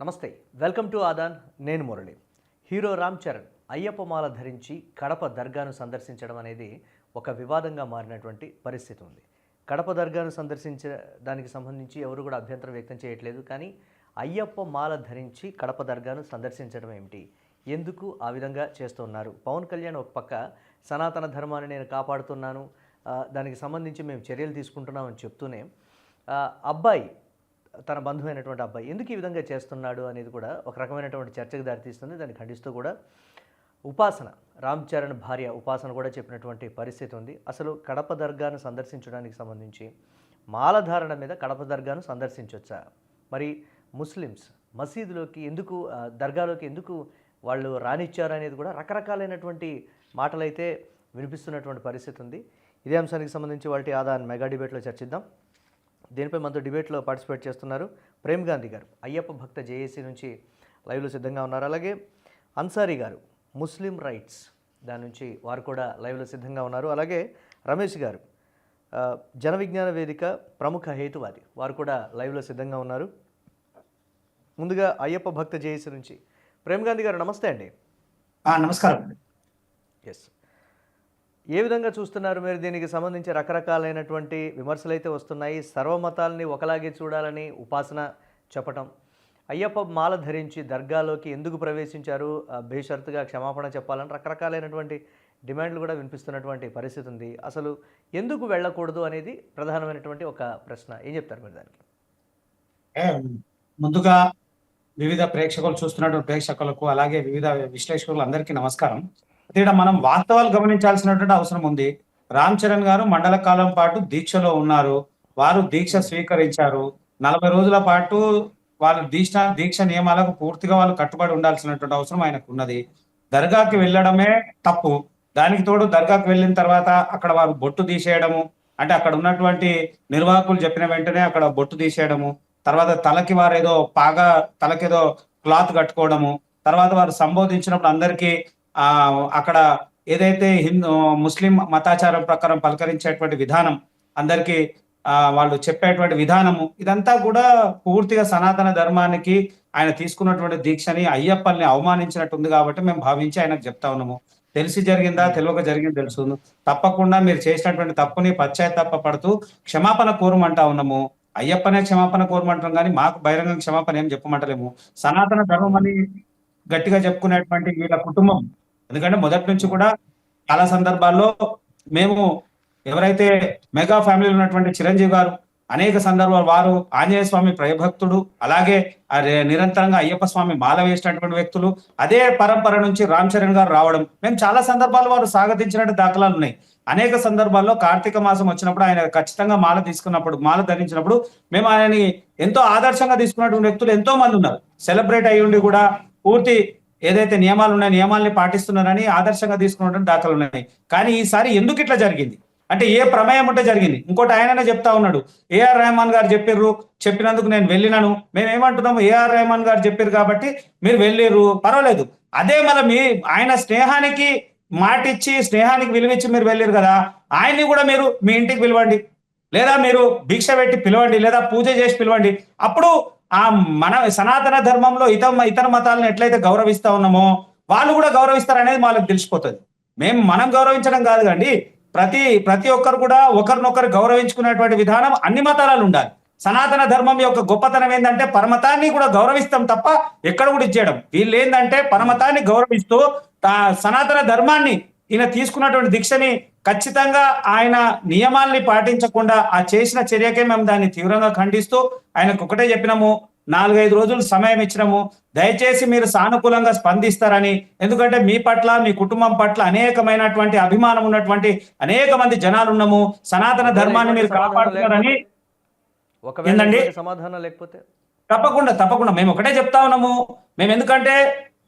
నమస్తే welcome to Aadan నేను Murali. Hero Ram Charan Ayyappa మాల ధరించి కడప దర్గాను సందర్శించడం అనేది ఒక వివాదంగా మారినటువంటి పరిస్థితి ఉంది. కడప దర్గాను సందర్శించడానికి సంబంధించి ఎవరు కూడా అభ్యంతరం వ్యక్తం చేయట్లేదు కానీ అయ్యప్ప మాల ధరించి కడప దర్గాను సందర్శించడం ఏమిటి? ఎందుకు ఆ విధంగా చేస్తున్నారు? పవన్ కళ్యాణ్ ఒక పక్క సనాతన ధర్మాన్ని నేను కాపాడుతున్నాను దానికి సంబంధించి మేము చర్యలు తీసుకుంటున్నామని చెప్తూనే అబ్బాయి తన బంధువైనటువంటి అబ్బాయి ఎందుకు ఈ విధంగా చేస్తున్నాడు అనేది కూడా ఒక రకమైనటువంటి చర్చకు దారితీస్తుంది. దాన్ని ఖండిస్తూ కూడా ఉపాసన రామ్ చరణ్ భార్య ఉపాసన కూడా చెప్పినటువంటి పరిస్థితి ఉంది. అసలు కడప దర్గాను సందర్శించడానికి సంబంధించి మాలధారణ మీద కడప దర్గాను సందర్శించవచ్చా మరి ముస్లిమ్స్ మసీదులోకి ఎందుకు దర్గాలోకి ఎందుకు వాళ్ళు రానిచ్చారు అనేది కూడా రకరకాలైనటువంటి మాటలైతే వినిపిస్తున్నటువంటి పరిస్థితి ఉంది. ఇదే అంశానికి సంబంధించి వాటి ఆదాన్ మెగా డిబేట్లో చర్చిద్దాం. దీనిపై మనతో డిబేట్లో పార్టిసిపేట్ చేస్తున్నారు ప్రేమ్ గాంధీ గారు. అయ్యప్ప భక్త జేఏసీ నుంచి లైవ్లో సిద్ధంగా ఉన్నారు. అలాగే అన్సారీ గారు ముస్లిం రైట్స్ దాని నుంచి వారు కూడా లైవ్లో సిద్ధంగా ఉన్నారు. అలాగే రమేష్ గారు జన విజ్ఞాన వేదిక ప్రముఖ హేతువాది వారు కూడా లైవ్లో సిద్ధంగా ఉన్నారు. ముందుగా అయ్యప్ప భక్త జేఏసీ నుంచి ప్రేమ్ గాంధీ గారు నమస్తే అండి. నమస్కారం ఎస్ ఏ విధంగా చూస్తున్నారు మీరు? దీనికి సంబంధించి రకరకాలైనటువంటి విమర్శలు అయితే వస్తున్నాయి. సర్వమతాలని ఒకలాగే చూడాలని ఉపాసన చెప్పటం. అయ్యప్ప మాల ధరించి దర్గాలోకి ఎందుకు ప్రవేశించారు? బేషరతుగా క్షమాపణ చెప్పాలని రకరకాలైనటువంటి డిమాండ్లు కూడా వినిపిస్తున్నటువంటి పరిస్థితి ఉంది. అసలు ఎందుకు వెళ్ళకూడదు అనేది ప్రధానమైనటువంటి ఒక ప్రశ్న. ఏం చెప్తారు మీరు దానికి? ముందుగా వివిధ ప్రేక్షకులు చూస్తున్నటువంటి ప్రేక్షకులకు అలాగే వివిధ విశ్లేషకులు అందరికీ నమస్కారం. ఇక్కడ మనం వాస్తవాలు గమనించాల్సినటువంటి అవసరం ఉంది. రామ్ చరణ్ గారు మండల కాలం పాటు దీక్షలో ఉన్నారు. వారు దీక్ష స్వీకరించారు. నలభై రోజుల పాటు వాళ్ళ దీక్ష దీక్ష నియమాలకు పూర్తిగా వాళ్ళు కట్టుబడి ఉండాల్సినటువంటి అవసరం ఆయనకు ఉన్నది దర్గాకి వెళ్ళడమే తప్పు. దానికి తోడు దర్గాకు వెళ్ళిన తర్వాత అక్కడ వారు బొట్టు తీసేయడము అంటే అక్కడ ఉన్నటువంటి నిర్వాహకులు చెప్పిన వెంటనే అక్కడ బొట్టు తీసేయడము తర్వాత తలకి వారు ఏదో పాగా తలకేదో క్లాత్ కట్టుకోవడము తర్వాత వారు సంబోధించినప్పుడు అందరికీ అక్కడ ఏదైతే హిందూ ముస్లిం మతాచారం ప్రకారం పలకరించేటువంటి విధానం అందరికీ ఆ వాళ్ళు చెప్పేటువంటి విధానము ఇదంతా కూడా పూర్తిగా సనాతన ధర్మానికి ఆయన తీసుకున్నటువంటి దీక్షని అయ్యప్పల్ని అవమానించినట్టుంది కాబట్టి మేము భావించి ఆయనకు చెప్తా ఉన్నాము. తెలిసి జరిగిందా? తెలియక జరిగింది తెలుసు. తప్పకుండా మీరు చేసినటువంటి తప్పుని పశ్చాత్తాప పడుతూ క్షమాపణ కోరమంటా ఉన్నాము. అయ్యప్పనే క్షమాపణ కోరమంటాం కానీ మాకు బహిరంగ క్షమాపణ ఏం చెప్పమంటలేము. సనాతన ధర్మం అని గట్టిగా చెప్పుకునేటువంటి వీళ్ళ కుటుంబం ఎందుకంటే మొదటి నుంచి కూడా చాలా సందర్భాల్లో మేము ఎవరైతే మెగా ఫ్యామిలీలో ఉన్నటువంటి చిరంజీవి గారు అనేక సందర్భాలు వారు ఆంజనేయ స్వామి ప్రయభక్తుడు అలాగే నిరంతరంగా అయ్యప్ప స్వామి మాల వేసినటువంటి వ్యక్తులు అదే పరంపర నుంచి రామ్ చరణ్ గారు రావడం. మేము చాలా సందర్భాలు వారు స్వాగతించినట్టు దాఖలాలు ఉన్నాయి. అనేక సందర్భాల్లో కార్తీక మాసం వచ్చినప్పుడు ఆయన ఖచ్చితంగా మాల తీసుకున్నప్పుడు మాల ధరించినప్పుడు మేము ఆయనని ఎంతో ఆదర్శంగా తీసుకున్నటువంటి వ్యక్తులు ఎంతో మంది ఉన్నారు. సెలబ్రేట్ అయ్యి ఉండి కూడా పూర్తి ఏదైతే నియమాలు ఉన్నాయో నియమాల్ని పాటిస్తున్నారని ఆదర్శంగా తీసుకున్నటువంటి దాఖలు ఉన్నాయి. కానీ ఈసారి ఎందుకు ఇట్లా జరిగింది? అంటే ఏ ప్రమేయం ఉంటే జరిగింది? ఇంకోటి ఆయననే చెప్తా ఉన్నాడు. ఏఆర్ రెహమాన్ గారు చెప్పిర్రు చెప్పినందుకు నేను వెళ్ళినాను. మేము ఏమంటున్నాము ఏఆర్ రెహమాన్ గారు చెప్పారు కాబట్టి మీరు వెళ్ళిర్రు. పర్వాలేదు. అదే మన మీ ఆయన స్నేహానికి మాటిచ్చి స్నేహానికి విలువిచ్చి మీరు వెళ్ళారు కదా. ఆయన్ని కూడా మీరు మీ ఇంటికి పిలవండి. లేదా మీరు భిక్ష పెట్టి పిలవండి. లేదా పూజ చేసి పిలవండి. అప్పుడు ఆ మన సనాతన ధర్మంలో ఇతర ఇతర మతాలను ఎట్లయితే గౌరవిస్తా ఉన్నామో వాళ్ళు కూడా గౌరవిస్తారు అనేది వాళ్ళకి తెలిసిపోతుంది. మేము మనం గౌరవించడం కాదు కండి ప్రతి ప్రతి ఒక్కరు కూడా ఒకరినొకరు గౌరవించుకునేటువంటి విధానం అన్ని మతాలలో ఉండాలి. సనాతన ధర్మం యొక్క గొప్పతనం ఏంటంటే పరమతాన్ని కూడా గౌరవిస్తాం తప్ప ఎక్కడ కూడా ఇచ్చేయడం. వీళ్ళు ఏంటంటే పరమతాన్ని గౌరవిస్తూ సనాతన ధర్మాన్ని ఈయన తీసుకున్నటువంటి దీక్షని ఖచ్చితంగా ఆయన నియమాల్ని పాటించకుండా ఆ చేసిన చర్యకే మేము దాన్ని తీవ్రంగా ఖండిస్తూ ఆయనకు ఒకటే చెప్పినాము నాలుగైదు రోజులు సమయం ఇచ్చినాము. దయచేసి మీరు సానుకూలంగా స్పందిస్తారని ఎందుకంటే మీ పట్ల మీ కుటుంబం పట్ల అనేకమైనటువంటి అభిమానం ఉన్నటువంటి అనేక మంది జనాలు ఉన్నాము. సనాతన ధర్మాన్ని మీరు కాపాడుతున్నారని? ఇటువంటి సమాధానం లేకపోతే? తప్పకుండా తప్పకుండా. మేము ఒకటే చెప్తా ఉన్నాము. మేము ఎందుకంటే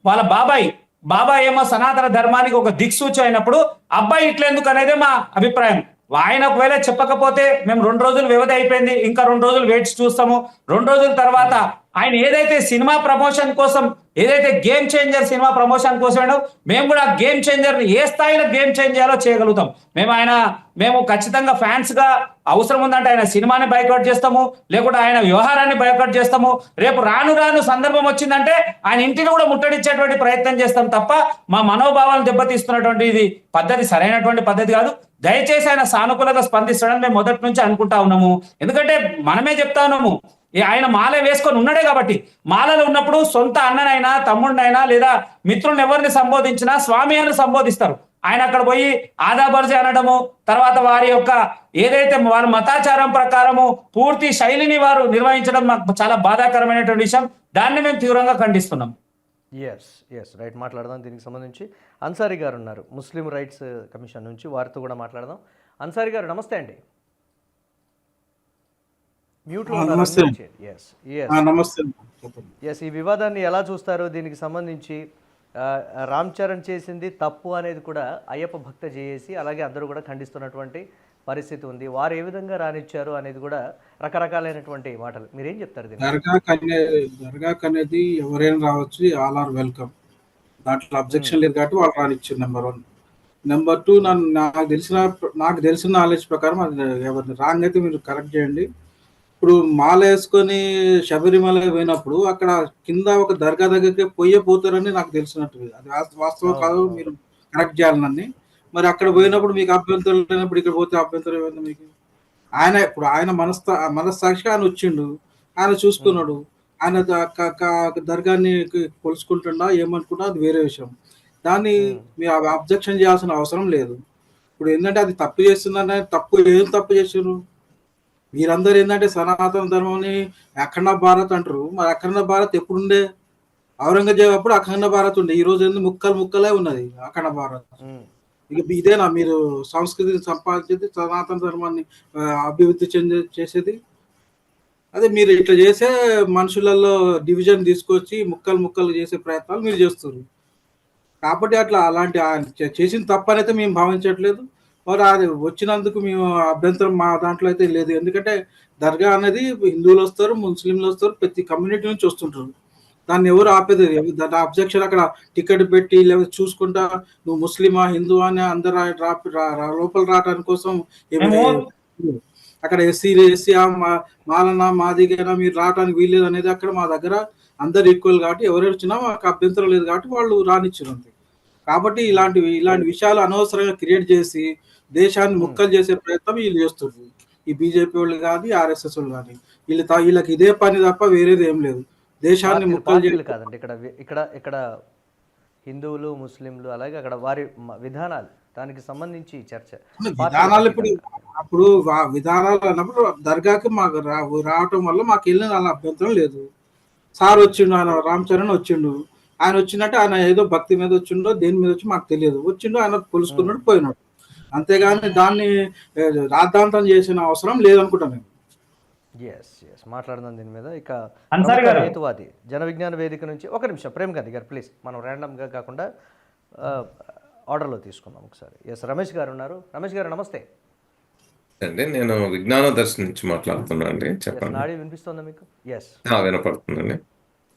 వాళ్ళ బాబాయ్ బాబా ఏమో సనాతన ధర్మానికి ఒక దిక్సూచి అయినప్పుడు అబ్బాయి ఇట్లెందుకు అనేది మా అభిప్రాయం. ఆయన ఒకవేళ చెప్పకపోతే మేము రెండు రోజులు వ్యవధి అయిపోయింది ఇంకా రెండు రోజులు వేచి చూస్తాము. రెండు రోజుల తర్వాత ఆయన ఏదైతే సినిమా ప్రమోషన్ కోసం ఏదైతే గేమ్ చేంజర్ సినిమా ప్రమోషన్ కోసం మేము కూడా గేమ్ చేంజర్ ఏ స్థాయిలో గేమ్ చేంజ్ చేయాలో చేయగలుగుతాం. మేము ఆయన మేము ఖచ్చితంగా ఫ్యాన్స్గా అవసరం ఉందంటే ఆయన సినిమాని బైకౌట్ చేస్తాము లేకుంటే ఆయన వ్యవహారాన్ని బైకౌట్ చేస్తాము. రేపు రాను రాను సందర్భం వచ్చిందంటే ఆయన ఇంటిని కూడా ముట్టడిచ్చేటువంటి ప్రయత్నం చేస్తాం తప్ప మా మనోభావాలను దెబ్బతీస్తున్నటువంటి ఇది పద్ధతి సరైనటువంటి పద్ధతి కాదు. దయచేసి ఆయన సానుకూలంగా స్పందిస్తాడని మేము మొదటి నుంచి అనుకుంటా ఉన్నాము. ఎందుకంటే మనమే చెప్తా ఉన్నాము. ఆయన మాల వేసుకొని ఉన్నాడే కాబట్టి. మాలలో ఉన్నప్పుడు సొంత అన్ననైనా తమ్ముడినైనా లేదా మిత్రులను ఎవరిని సంబోధించినా స్వామి అని సంబోధిస్తారు. ఆయన అక్కడ పోయి ఆదాబర్జీ అనడము తర్వాత వారి యొక్క ఏదైతే వారి మతాచారం ప్రకారము పూర్తి శైలిని వారు నిర్వహించడం మాకు చాలా బాధాకరమైనటువంటి విషయం. దాన్ని మేము తీవ్రంగా ఖండిస్తున్నాం. ఎస్ ఎస్ రైట్ మాట్లాడదాం దీనికి సంబంధించి. అన్సారీ గారు ఉన్నారు ముస్లిం రైట్స్ కమిషన్ నుంచి వారితో కూడా మాట్లాడదాం. అన్సారీ గారు నమస్తే అండి. నమస్తే. ఎస్ ఈ వివాదాన్ని ఎలా చూస్తారు దీనికి సంబంధించి రామ్ చరణ్ చేసింది తప్పు అనేది కూడా అయ్యప్ప భక్త చేసి అలాగే అందరూ కూడా ఖండిస్తున్నటువంటి పరిస్థితి ఉంది. వారు ఏ విధంగా రానిచ్చారు అనేది కూడా రకరకాలైనటువంటి మాటలు. మీరేం చెప్తారు దర్గాక్ అనే దర్గాక్ అనేది ఎవరైనా రావచ్చు ఆల్ ఆర్ వెల్కమ్. దాంట్లో అబ్జెక్షన్ లేదు కాబట్టి వాళ్ళు రానిచ్చారు నెంబర్ వన్. నెంబర్ టూ నన్ను నాకు తెలిసిన నాకు తెలిసిన నాలెడ్జ్ ప్రకారం అది ఎవరిని రాంగ్ అయితే మీరు కరెక్ట్ చేయండి. ఇప్పుడు మాల వేసుకొని శబరిమల పోయినప్పుడు అక్కడ కింద ఒక దర్గా దగ్గరికి పోయే పోతారని నాకు తెలిసినట్టు అది వాస్త- వాస్తవం కాదు మీరు కరెక్ట్ చేయాలి నన్ను. మరి అక్కడ పోయినప్పుడు మీకు అభ్యంతరం లేనప్పుడు ఇక్కడ పోతే అభ్యంతరం ఏమైంది మీకు? ఆయన ఇప్పుడు ఆయన మనస్తా మనస్సాక్షిగా ఆయన వచ్చిండు. ఆయన చూసుకున్నాడు. ఆయన దర్గాన్ని కొలుసుకుంటున్నా ఏమనుకున్నా అది వేరే విషయం. దాన్ని మీరు అబ్జెక్షన్ చేయాల్సిన అవసరం లేదు. ఇప్పుడు ఏంటంటే అది తప్పు చేస్తుందంటే తప్పు ఏం తప్పు చేసారు మీరందరూ ఏంటంటే సనాతన ధర్మంని అఖండ భారత్ అంటారు. మరి అఖండ భారత్ ఎప్పుడుండే? ఔరంగజేబ్ అప్పుడు అఖండ భారత్ ఉండే. ఈ రోజు ఎందుకు ముక్కలు ముక్కలే ఉన్నది అఖండ భారత్. ఇక ఇదేనా మీరు సంస్కృతిని సంపాదించేది సనాతన ధర్మాన్ని అభివృద్ధి చెందే చేసేది? అదే మీరు ఇట్లా చేసే మనుషులలో డివిజన్ తీసుకొచ్చి ముక్కలు ముక్కలు చేసే ప్రయత్నాలు మీరు చేస్తారు కాబట్టి అట్లా అలాంటి చేసిన తప్పనైతే మేము భావించట్లేదు. మరి అది వచ్చినందుకు మేము అభ్యంతరం మా దాంట్లో అయితే లేదు. ఎందుకంటే దర్గా అనేది హిందువులు వస్తారు ముస్లింలు వస్తారు ప్రతి కమ్యూనిటీ నుంచి వస్తుంటారు. దాన్ని ఎవరు ఆపేది. దాని అబ్జెక్షన్ అక్కడ టికెట్ పెట్టి లేకపోతే చూసుకుంటా నువ్వు ముస్లిమా హిందువా అని అందరు లోపల రావడానికి కోసం అక్కడ ఎస్సీ ఎస్సీ మాలనా మాదిగైనా మీరు రావడానికి వీల్లేదు అనేది అక్కడ మా దగ్గర అందరు ఈక్వల్ కాబట్టి ఎవరు వచ్చినా మాకు అభ్యంతరం లేదు కాబట్టి వాళ్ళు రానిచ్చారు అంతే. కాబట్టి ఇలాంటివి ఇలాంటి విషయాలు అనవసరంగా క్రియేట్ చేసి దేశాన్ని ముక్కలు చేసే ప్రయత్నం వీళ్ళు చేస్తున్నారు ఈ బీజేపీ వాళ్ళు కానీ ఆర్ఎస్ఎస్ వాళ్ళు కానీ. వీళ్ళు తా- వీళ్ళకి ఇదే పని తప్ప వేరేది ఏం లేదు. దేశాన్ని ముక్కలు చేసి కాదండి. ఇక్కడ ఇక్కడ ఇక్కడ హిందువులు ముస్లింలు అలాగే అక్కడ వారి విధానాలు దానికి సంబంధించి చర్చ. విధానాలు ఇప్పుడు అప్పుడు విధానాలు అన్నప్పుడు దర్గాకి మాకు రావటం వల్ల మాకు వెళ్ళిన వాళ్ళ అభ్యంతరం లేదు. సార్ వచ్చిండు ఆయన రామ్ చరణ్ వచ్చిండు. ఆయన వచ్చినట్టు ఆయన ఏదో భక్తి మీద వచ్చిండో దేని మీద వచ్చి మాకు తెలియదు. వచ్చిండు ఆయన కొలుసుకున్నాడు పోయినాడు. అంతేగాని దాన్ని రాద్ధాంతం చేసిన అవసరం లేదనుకుంటా మేము. ఎస్ ఎస్ మాట్లాడదాం దీని మీద. ఇక అన్సారీ గారు. హేతువాది జన విజ్ఞాన వేదిక నుంచి ఒక నిమిషం. ప్రేమ్ గాంధీ గారు ప్లీజ్ మనం ర్యాండమ్గా కాకుండా ఆర్డర్లో తీసుకుందాం ఒకసారి. ఎస్ రమేష్ గారు ఉన్నారు. రమేష్ గారు నమస్తే. అండి నేను విజ్ఞాన దర్శన్ నుంచి మాట్లాడుతున్నా అండి. చెప్పండి. నాడి వినిపిస్తుందా మీకు? ఎస్ ఆ, వినపడుతుందండి.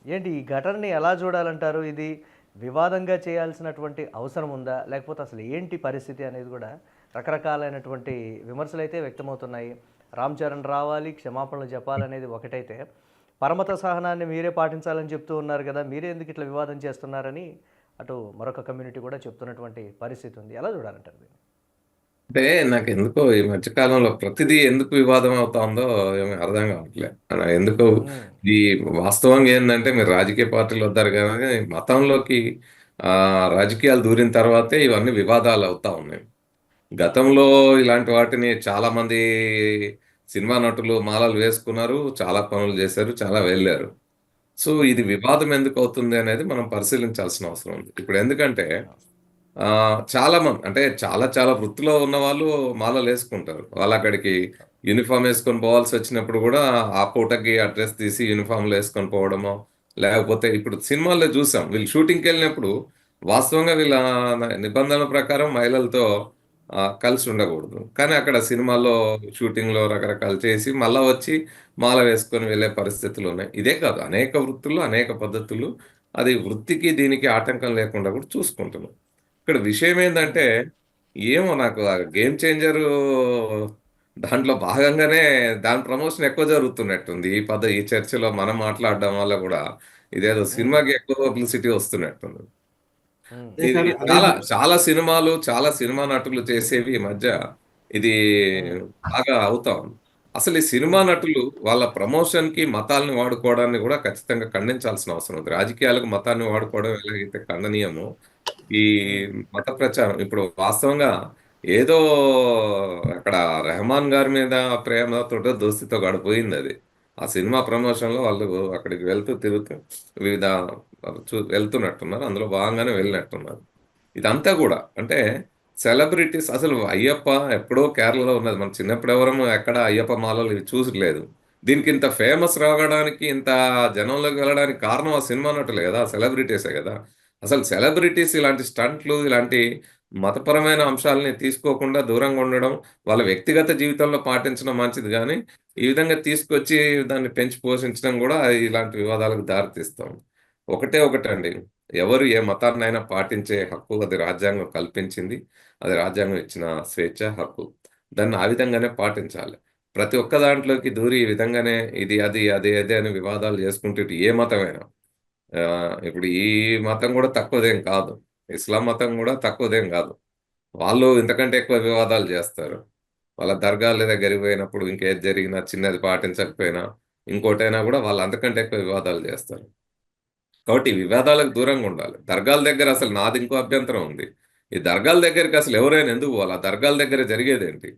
ఏంటి ఈ ఘటనని ఎలా చూడాలంటారు ఇది? వివాదంగా చేయాల్సినటువంటి అవసరం ఉందా? లేకపోతే అసలు ఏంటి పరిస్థితి అనేది కూడా రకరకాలైనటువంటి విమర్శలు అయితే వ్యక్తమవుతున్నాయి. రామ్ చరణ్ రావాలి క్షమాపణలు చెప్పాలనేది ఒకటైతే పరమత సహనాన్ని మీరే పాటించాలని చెప్తూ ఉన్నారు కదా మీరే ఎందుకు ఇట్లా వివాదం చేస్తున్నారని అటు మరొక కమ్యూనిటీ కూడా చెప్తున్నటువంటి పరిస్థితి ఉంది. ఎలా చూడాలంటారు దీన్ని? అంటే నాకు ఎందుకో ఈ మధ్యకాలంలో ప్రతిదీ ఎందుకు వివాదం అవుతుందో ఏమీ అర్థం కావట్లేదు అలా ఎందుకు ఈ వాస్తవంగా ఏంటంటే మీరు రాజకీయ పార్టీలు వద్దారు కానీ మతంలోకి ఆ రాజకీయాలు దూరిన తర్వాతే ఇవన్నీ వివాదాలు అవుతా ఉన్నాయి. గతంలో ఇలాంటి వాటిని చాలా మంది సినిమా నటులు మాలలు వేసుకున్నారు చాలా పనులు చేశారు చాలా వెళ్ళారు. సో ఇది వివాదం ఎందుకు అవుతుంది అనేది మనం పరిశీలించాల్సిన అవసరం ఉంది. ఇప్పుడు ఎందుకంటే చాలా మంది అంటే చాలా చాలా వృత్తిలో ఉన్న వాళ్ళు మాలలు వేసుకుంటారు. వాళ్ళు అక్కడికి యూనిఫామ్ వేసుకొని పోవాల్సి వచ్చినప్పుడు కూడా ఆ పూటకి ఆ డ్రెస్ తీసి యూనిఫామ్లు వేసుకొని పోవడము లేకపోతే ఇప్పుడు సినిమాల్లో చూసాం వీళ్ళు షూటింగ్కి వెళ్ళినప్పుడు వాస్తవంగా వీళ్ళ నిబంధనల ప్రకారం మహిళలతో కలిసి ఉండకూడదు. కానీ అక్కడ సినిమాల్లో షూటింగ్లో రకరకాలు చేసి మళ్ళా వచ్చి మాల వేసుకొని వెళ్ళే పరిస్థితులు ఉన్నాయి. ఇదే కాదు అనేక వృత్తులు అనేక పద్ధతులు అది వృత్తికి దీనికి ఆటంకం లేకుండా కూడా చూసుకుంటున్నాం. ఇక్కడ విషయం ఏంటంటే ఏమో నాకు ఆ గేమ్ చేంజర్ దాంట్లో భాగంగానే దాని ప్రమోషన్ ఎక్కువ జరుగుతున్నట్టుంది. ఈ పద ఈ చర్చలో మనం మాట్లాడడం వల్ల కూడా ఇదేదో సినిమాకి ఎక్కువ పబ్లిసిటీ వస్తున్నట్టుంది. చాలా చాలా సినిమాలు చాలా సినిమా నటులు చేసేవి ఈ మధ్య ఇది బాగా అవుతా ఉంది. అసలు ఈ సినిమా నటులు వాళ్ళ ప్రమోషన్కి మతాల్ని వాడుకోవడాన్ని కూడా ఖచ్చితంగా ఖండించాల్సిన అవసరం ఉంది. రాజకీయాలకు మతాన్ని వాడుకోవడం ఎలాగైతే ఖండనీయమో ఈ మత ప్రచారం ఇప్పుడు వాస్తవంగా ఏదో అక్కడ రెహమాన్ గారి మీద ప్రేమతో దోస్తితో గడిపోయింది అది. ఆ సినిమా ప్రమోషన్లో వాళ్ళు అక్కడికి వెళ్తూ తిరుగుతూ వివిధ చూ వెళ్తున్నట్టున్నారు. అందులో భాగంగానే వెళ్ళినట్టున్నారు. ఇదంతా కూడా అంటే సెలబ్రిటీస్ అసలు అయ్యప్ప ఎప్పుడో కేరళలో ఉన్నది. మనం చిన్నప్పుడు ఎవరము ఎక్కడ అయ్యప్ప మాలలు ఇవి చూసలేదు. దీనికి ఇంత ఫేమస్ రావడానికి ఇంత జనంలోకి వెళ్ళడానికి కారణం ఆ సినిమా నటులే కదా సెలబ్రిటీసే కదా. అసలు సెలబ్రిటీస్ ఇలాంటి స్టంట్లు ఇలాంటి మతపరమైన అంశాలని తీసుకోకుండా దూరంగా ఉండడం వాళ్ళ వ్యక్తిగత జీవితంలో పాటించడం మంచిది. కానీ ఈ విధంగా తీసుకొచ్చి దాన్ని పెంచి పోషించడం కూడా ఇలాంటి వివాదాలకు దారితీస్తాం ఒకటే ఒకటండి. ఎవరు ఏ మతాన్నైనా పాటించే హక్కు అది రాజ్యాంగం కల్పించింది. అది రాజ్యాంగం ఇచ్చిన స్వేచ్ఛ హక్కు. దాన్ని ఆ విధంగానే పాటించాలి. ప్రతి ఒక్క దాంట్లోకి దూరి ఈ విధంగానే ఇది అది అదే అదే అని వివాదాలు చేసుకుంటే ఏ మతమైనా ఇప్పుడు ఈ మతం కూడా తక్కువదేం కాదు. ఇస్లాం మతం కూడా తక్కువదేం కాదు. వాళ్ళు ఇంతకంటే ఎక్కువ వివాదాలు చేస్తారు. వాళ్ళ దర్గాల దగ్గరికి పోయినప్పుడు ఇంకేది జరిగినా చిన్నది పాటించకపోయినా ఇంకోటైనా కూడా వాళ్ళు అంతకంటే ఎక్కువ వివాదాలు చేస్తారు. కాబట్టి వివాదాలకు దూరంగా ఉండాలి. దర్గాల దగ్గర అసలు నాది ఇంకో అభ్యంతరం ఉంది. ఈ దర్గాల దగ్గరికి అసలు ఎవరైనా ఎందుకు పోవాలి? ఆ దర్గాల దగ్గర జరిగేది ఏంటి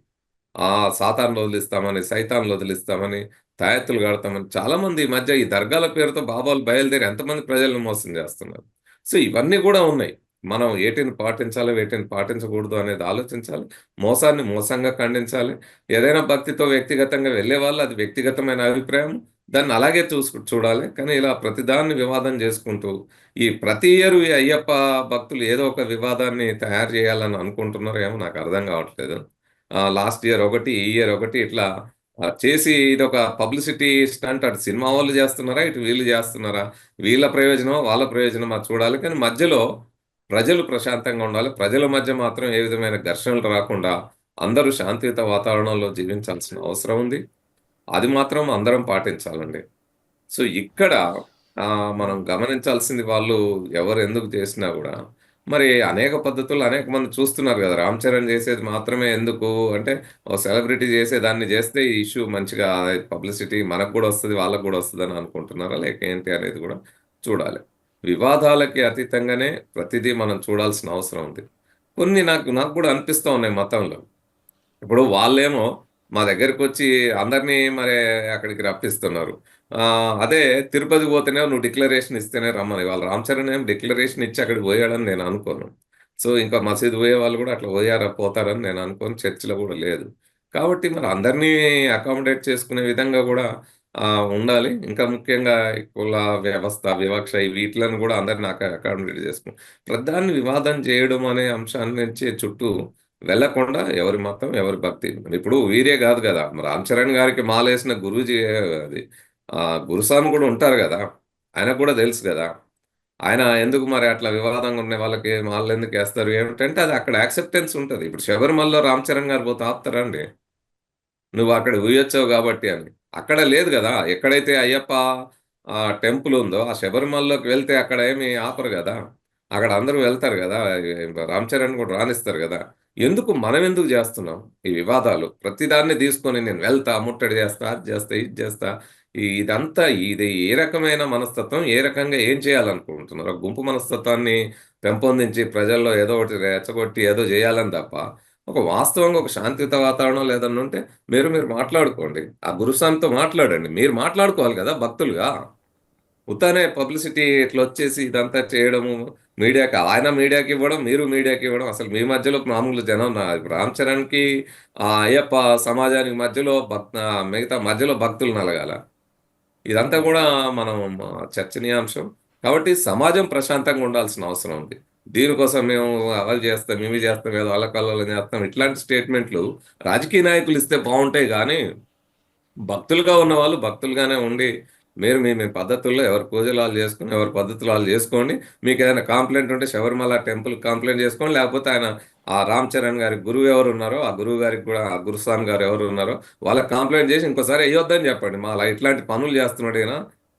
ఆ సాతాన్లు వదిలిస్తామని సైతాన్లు వదిలిస్తామని తాయెత్తులు కడతామని చాలా మంది ఈ మధ్య ఈ దర్గాల పేరుతో బాబాలు బయలుదేరి ఎంతమంది ప్రజలను మోసం చేస్తున్నారు. సో ఇవన్నీ కూడా ఉన్నాయి. మనం ఏటిని పాటించాలి వేటిని పాటించకూడదు అనేది ఆలోచించాలి. మోసాన్ని మోసంగా ఖండించాలి. ఏదైనా భక్తితో వ్యక్తిగతంగా వెళ్ళే వాళ్ళు అది వ్యక్తిగతమైన అభిప్రాయం. దాన్ని అలాగే చూసు చూడాలి. కానీ ఇలా ప్రతిదాన్ని వివాదం చేసుకుంటూ ఈ ప్రతి ఇయర్ ఈ అయ్యప్ప భక్తులు ఏదో ఒక వివాదాన్ని తయారు చేయాలని అనుకుంటున్నారో ఏమో నాకు అర్థం కావట్లేదు. లాస్ట్ ఇయర్ ఒకటి ఈ ఇయర్ ఒకటి ఇట్లా చేసి ఇది ఒక పబ్లిసిటీ స్టంట్ అటు సినిమా వాళ్ళు చేస్తున్నారా ఇటు వీళ్ళు చేస్తున్నారా? వీళ్ళ ప్రయోజనం వాళ్ళ ప్రయోజనం అది చూడాలి. కానీ మధ్యలో ప్రజలు ప్రశాంతంగా ఉండాలి. ప్రజల మధ్య మాత్రం ఏ విధమైన ఘర్షణలు రాకుండా అందరూ శాంతియుత వాతావరణంలో జీవించాల్సిన అవసరం ఉంది. అది మాత్రం అందరం పాటించాలండి. సో ఇక్కడ మనం గమనించాల్సింది వాళ్ళు ఎవరు ఎందుకు చేసినా కూడా మరి అనేక పద్ధతులు అనేక మంది చూస్తున్నారు కదా రామ్ చరణ్ చేసేది మాత్రమే ఎందుకు? అంటే ఓ సెలబ్రిటీ చేసే దాన్ని చేస్తే ఈ ఇష్యూ మంచిగా పబ్లిసిటీ మనకు కూడా వస్తుంది వాళ్ళకు కూడా వస్తుంది అని అనుకుంటున్నారా? లేక ఏంటి అనేది కూడా చూడాలి. వివాదాలకి అతీతంగానే ప్రతిదీ మనం చూడాల్సిన అవసరం ఉంది. కొన్ని నాకు నాకు కూడా అనిపిస్తూ ఉన్నాయి మతంలో. ఇప్పుడు వాళ్ళేమో మా దగ్గరికి వచ్చి అందరినీ మరి అక్కడికి రప్పిస్తున్నారు. అదే తిరుపతి పోతేనే నువ్వు డిక్లరేషన్ ఇస్తేనే రమ్మని. వాళ్ళు రామ్ చరణ్ ఏం డిక్లరేషన్ ఇచ్చి అక్కడికి పోయాడని నేను అనుకోను. సో ఇంకా మసీదు పోయే వాళ్ళు కూడా అట్లా పోయారా పోతారని నేను అనుకోను. చర్చిలో కూడా లేదు. కాబట్టి మరి అందరినీ అకామిడేట్ చేసుకునే విధంగా కూడా ఉండాలి. ఇంకా ముఖ్యంగా కుల వ్యవస్థ వివక్ష వీటిలను కూడా అందరిని అకామిడేట్ చేసుకుని ప్రధాని వివాదం చేయడం అనే అంశాన్ని నుంచి చుట్టూ వెళ్ళకుండా ఎవరి మతం ఎవరి భక్తి. ఇప్పుడు వీరే కాదు కదా. రామ్ చరణ్ గారికి మాలేసిన గురూజీ అది ఆ గురుసాన్ కూడా ఉంటారు కదా. ఆయన కూడా తెలుసు కదా. ఆయన ఎందుకు మరి అట్లా వివాదంగా ఉన్న వాళ్ళకి వాళ్ళు ఎందుకు వేస్తారు? ఏమిటంటే అది అక్కడ యాక్సెప్టెన్స్ ఉంటుంది. ఇప్పుడు శబరిమలలో రామ్ చరణ్ గారు పోతే ఆపుతారండి. నువ్వు అక్కడ ఊయొచ్చావు కాబట్టి అని. అక్కడ లేదు కదా. ఎక్కడైతే అయ్యప్ప ఆ టెంపుల్ ఉందో ఆ శబరిమలలోకి వెళ్తే అక్కడ ఏమి ఆపరు కదా. అక్కడ అందరూ వెళ్తారు కదా. రామ్ చరణ్ కూడా రాణిస్తారు కదా. ఎందుకు? మనం ఎందుకు చేస్తున్నాం? ఈ వివాదాలు. ప్రతిదాన్ని తీసుకొని నేను వెళ్తా ముట్టడి చేస్తా అది చేస్తా ఇది చేస్తా ఇదంతా ఇది ఏ రకమైన మనస్తత్వం? ఏ రకంగా ఏం చేయాలనుకుంటున్నారు? గుంపు మనస్తత్వాన్ని పెంపొందించి ప్రజల్లో ఏదో ఒకటి రెచ్చగొట్టి ఏదో చేయాలని తప్ప ఒక వాస్తవంగా ఒక శాంతియుత వాతావరణం లేదన్నా ఉంటే మీరు మీరు మాట్లాడుకోండి. ఆ గురుస్వామితో మాట్లాడండి. మీరు మాట్లాడుకోవాలి కదా భక్తులుగా. ఉత్తానే పబ్లిసిటీ ఇట్లా వచ్చేసి ఇదంతా చేయడము మీడియాకి ఆయన మీడియాకి ఇవ్వడం మీరు మీడియాకి ఇవ్వడం. అసలు మీ మధ్యలో మామూలు జనం నా- రామ్ చరణ్కి ఆ అయ్యప్ప సమాజానికి మధ్యలో భక్ మిగతా మధ్యలో భక్తులు నలగాల. ఇదంతా కూడా మనం చర్చనీయాంశం. కాబట్టి సమాజం ప్రశాంతంగా ఉండాల్సిన అవసరం ఉంది. దీనికోసం మేము అవి చేస్తాం ఇవి చేస్తాం ఏదో అల్లకల్లోలం చేస్తాం. ఇట్లాంటి స్టేట్మెంట్లు రాజకీయ నాయకులు ఇస్తే బాగుంటాయి కానీ భక్తులుగా ఉన్న వాళ్ళు భక్తులుగానే ఉండి మీరు మీ మీ పద్ధతుల్లో ఎవరి పూజలు వాళ్ళు చేసుకుని ఎవరి పద్ధతులు వాళ్ళు చేసుకోండి. మీకు ఏదైనా కంప్లైంట్ ఉంటే శబరిమల టెంపుల్ కంప్లైంట్ చేసుకోండి. లేకపోతే ఆయన ఆ రామ్ చరణ్ గారి గురువు ఎవరు ఉన్నారో ఆ గురువు గారికి కూడా ఆ గురుస్వామి గారు ఎవరు ఉన్నారో వాళ్ళకి కంప్లైంట్ చేసి ఇంకోసారి వేయొద్దని చెప్పండి. మా అలా ఇట్లాంటి పనులు చేస్తున్నాడు ఈయన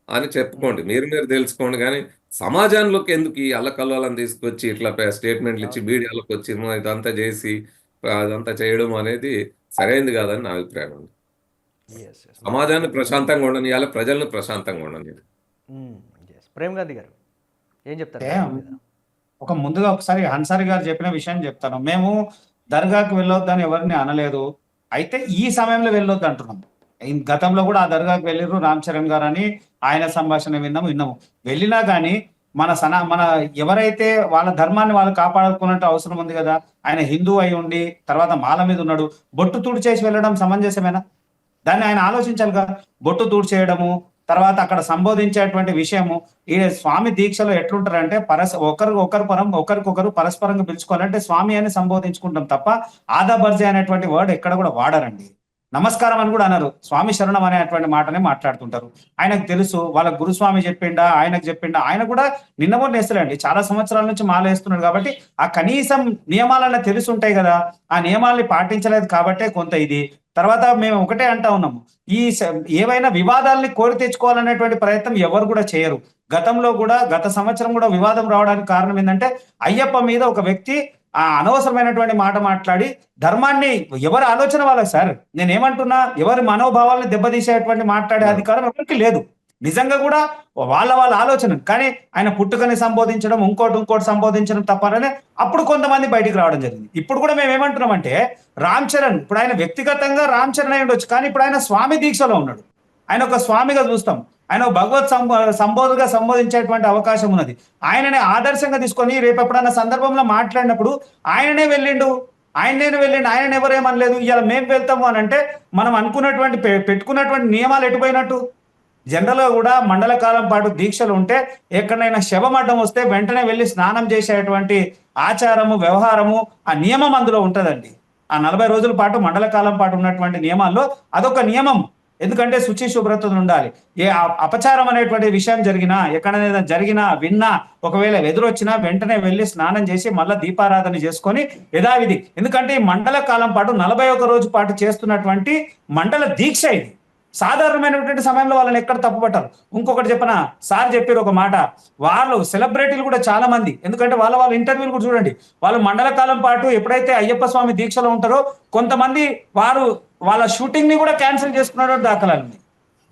అని చెప్పుకోండి. మీరు మీరు తెలుసుకోండి. కానీ సమాజంలోకి ఎందుకు ఈ అల్లకల్లోలం తీసుకొచ్చి ఇట్లా స్టేట్మెంట్లు ఇచ్చి మీడియాలోకి వచ్చి ఇదంతా చేసి అదంతా చేయడం అనేది సరైనది కాదని నా అభిప్రాయం అండి. సమాజాన్ని ప్రశాంతంగా ఉండనియాలి ప్రజలను ప్రశాంతంగా ఉండనియాలి. ప్రేమ్ గాంధీ గారు ఏం చెప్తారు? ఒక ముందుగా ఒకసారి హన్సారి గారు చెప్పిన విషయం చెప్తాను. మేము దర్గాకు వెళ్ళొద్దని ఎవరిని అనలేదు. అయితే ఈ సమయంలో వెళ్ళొద్దు అంటున్నాం. గతంలో కూడా ఆ దర్గాకు వెళ్ళిర్రు రామ్ చరణ్ గారు అని ఆయన సంభాషణ విన్నాము విన్నాము. వెళ్ళినా కానీ మన సనా మన ఎవరైతే వాళ్ళ ధర్మాన్ని వాళ్ళు కాపాడుకున్నట్టు అవసరం ఉంది కదా ఆయన హిందూ అయి ఉండి తర్వాత మాల మీద ఉన్నాడు. బొట్టు తూడు చేసి వెళ్ళడం సమంజసమేనా? దాన్ని ఆయన ఆలోచించాలిగా? బొట్టు తూడు చేయడము తర్వాత అక్కడ సంబోధించేటువంటి విషయము ఈ స్వామి దీక్షలో ఎట్లుంటారంటే పరస్ ఒకరు ఒకరు పరం ఒకరికొకరు పరస్పరంగా పిలుచుకోవాలంటే స్వామి అని సంబోధించుకుంటాం తప్ప ఆదాబర్జీ అనేటువంటి వర్డ్ ఎక్కడ కూడా వాడరండి. నమస్కారం అని కూడా అన్నారు స్వామి శరణం అనేటువంటి మాటనే మాట్లాడుతుంటారు. ఆయనకు తెలుసు వాళ్ళ గురుస్వామి చెప్పిండా ఆయనకు చెప్పిండా. ఆయన కూడా నిన్న కూడా వేస్తలేండి చాలా సంవత్సరాల నుంచి మాల వేస్తున్నాడు కాబట్టి ఆ కనీసం నియమాలన్న తెలిసి ఉంటాయి కదా ఆ నియమాల్ని పాటించలేదు కాబట్టే కొంత ఇది. తర్వాత మేము ఒకటే అంటా ఉన్నాము. ఈ స- ఏవైనా వివాదాల్ని కోరి తెచ్చుకోవాలనేటువంటి ప్రయత్నం ఎవరు కూడా చేయరు. గతంలో కూడా గత సంవత్సరం కూడా వివాదం రావడానికి కారణం ఏంటంటే అయ్యప్ప మీద ఒక వ్యక్తి ఆ అనవసరమైనటువంటి మాట మాట్లాడి ధర్మాన్ని ఎవరి ఆలోచన వాళ్ళకి సార్? నేను ఏమంటున్నా ఎవరి మనోభావాలను దెబ్బతీసేటువంటి మాట్లాడే అధికారం ఎవరికి లేదు. నిజంగా కూడా వాళ్ళ వాళ్ళ ఆలోచన. కానీ ఆయన పుట్టుకని సంబోధించడం ఇంకోటి ఇంకోటి సంబోధించడం తప్పననే అప్పుడు కొంతమంది బయటికి రావడం జరిగింది. ఇప్పుడు కూడా మేము ఏమంటున్నామంటే రామ్ చరణ్ ఇప్పుడు ఆయన వ్యక్తిగతంగా రామ్ చరణ్ అయి ఉండొచ్చు కానీ ఇప్పుడు ఆయన స్వామి దీక్షలో ఉన్నాడు. ఆయన ఒక స్వామిగా చూస్తాం. ఆయన భగవత్ సంబోధుగా సంబోధగా సంబోధించేటువంటి అవకాశం ఉన్నది. ఆయననే ఆదర్శంగా తీసుకొని రేపు ఎప్పుడన్నా సందర్భంలో మాట్లాడినప్పుడు ఆయననే వెళ్ళిండు. ఆయననే వెళ్ళిండు. ఆయన ఎవరేమనలేదు. ఇలా మేము వెళ్తాము అని అంటే మనం అనుకున్నటువంటి పె- పెట్టుకున్నటువంటి నియమాలు ఎటుపోయినట్టు జనరల్గా కూడా మండల కాలం పాటు దీక్షలు ఉంటే ఎక్కడైనా శవం అడ్డం వస్తే వెంటనే వెళ్ళి స్నానం చేసేటువంటి ఆచారము వ్యవహారము ఆ నియమం అందులో ఉంటుందండి. ఆ నలభై రోజుల పాటు మండల కాలం పాటు ఉన్నటువంటి నియమాల్లో అదొక నియమం. ఎందుకంటే శుచి శుభ్రత ఉండాలి. ఏ అపచారం అనేటువంటి విషయం జరిగినా ఎక్కడైనా జరిగినా విన్నా ఒకవేళ ఎదురొచ్చినా వెంటనే వెళ్ళి స్నానం చేసి మళ్ళీ దీపారాధన చేసుకొని యథావిధి. ఎందుకంటే ఈ మండల కాలం పాటు నలభై ఒక రోజు పాటు చేస్తున్నటువంటి మండల దీక్ష ఇది. సాధారణమైనటువంటి సమయంలో వాళ్ళని ఎక్కడ తప్పుపట్టారు. ఇంకొకటి చెప్పిన సార్ చెప్పారు ఒక మాట వాళ్ళు సెలబ్రిటీలు కూడా చాలా మంది. ఎందుకంటే వాళ్ళ వాళ్ళ ఇంటర్వ్యూలు కూడా చూడండి. వాళ్ళు మండల కాలం పాటు ఎప్పుడైతే అయ్యప్ప స్వామి దీక్షలో ఉంటారో కొంతమంది వారు వాళ్ళ షూటింగ్ని కూడా క్యాన్సిల్ చేసుకున్నాడు దాఖలాలని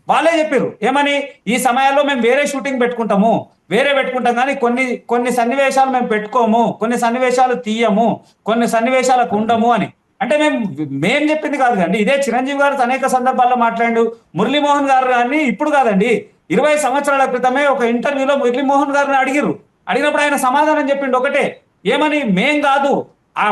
వాళ్ళే చెప్పారు ఏమని? ఈ సమయాల్లో మేము వేరే షూటింగ్ పెట్టుకుంటాము వేరే పెట్టుకుంటాం కానీ కొన్ని కొన్ని సన్నివేశాలు మేము పెట్టుకోము కొన్ని సన్నివేశాలు తీయము కొన్ని సన్నివేశాలకు ఉండము అని. అంటే మేము మేం చెప్పింది కాదు కండి ఇదే చిరంజీవి గారు అనేక సందర్భాల్లో మాట్లాడు మురళీమోహన్ గారు అని ఇప్పుడు కాదండి ఇరవై సంవత్సరాల క్రితమే ఒక ఇంటర్వ్యూలో మురళీమోహన్ గారిని అడిగిరు అడిగినప్పుడు ఆయన సమాధానం చెప్పిండు ఒకటే ఏమని? మేం కాదు ఆ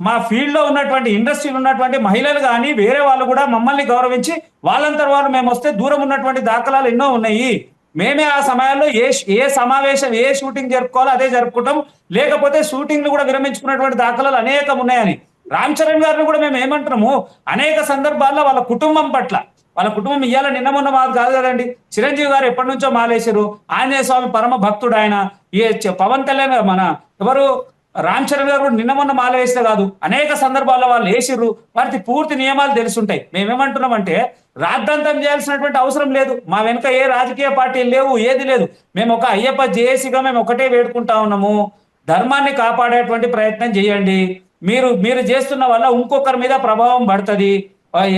మా ఫీల్డ్లో ఫీల్డ్లో ఉన్నటువంటి ఇండస్ట్రీలో ఉన్నటువంటి మహిళలు కానీ వేరే వాళ్ళు కూడా మమ్మల్ని గౌరవించి వాళ్ళంతర వాళ్ళు మేము వస్తే దూరం ఉన్నటువంటి దాఖలాలు ఎన్నో ఉన్నాయి. మేమే ఆ సమయాల్లో ఏ ఏ సమావేశం ఏ షూటింగ్ జరుపుకోవాలో అదే జరుపుకుంటాం. లేకపోతే షూటింగ్లు కూడా విరమించుకున్నటువంటి దాఖలాలు అనేకం ఉన్నాయని. రామ్ చరణ్ గారిని కూడా మేము ఏమంటున్నాము? అనేక సందర్భాల్లో వాళ్ళ కుటుంబం పట్ల వాళ్ళ కుటుంబం ఇయ్యాల నిన్న మొన్న మాకు కాదు కదండి. చిరంజీవి గారు ఎప్పటి నుంచో మాలేశారు. ఆంజనేయ స్వామి పరమ భక్తుడు ఆయన. ఈ పవన్ కళ్యాణ్ మన ఎవరు? రామ్ చరణ్ గారు కూడా నిన్న మొన్న మాల వేస్తే కాదు. అనేక సందర్భాల్లో వాళ్ళు వేసిర్రు. వారికి పూర్తి నియమాలు తెలుసుంటాయి. మేమేమంటున్నామంటే రాద్ధాంతం చేయాల్సినటువంటి అవసరం లేదు. మా వెనుక ఏ రాజకీయ పార్టీలు లేవు ఏది లేదు. మేము ఒక అయ్యప్ప జేఏసీగా మేము ఒకటే వేడుకుంటా ఉన్నాము. ధర్మాన్ని కాపాడేటువంటి ప్రయత్నం చేయండి. మీరు మీరు చేస్తున్న వల్ల ఇంకొకరి మీద ప్రభావం పడుతుంది.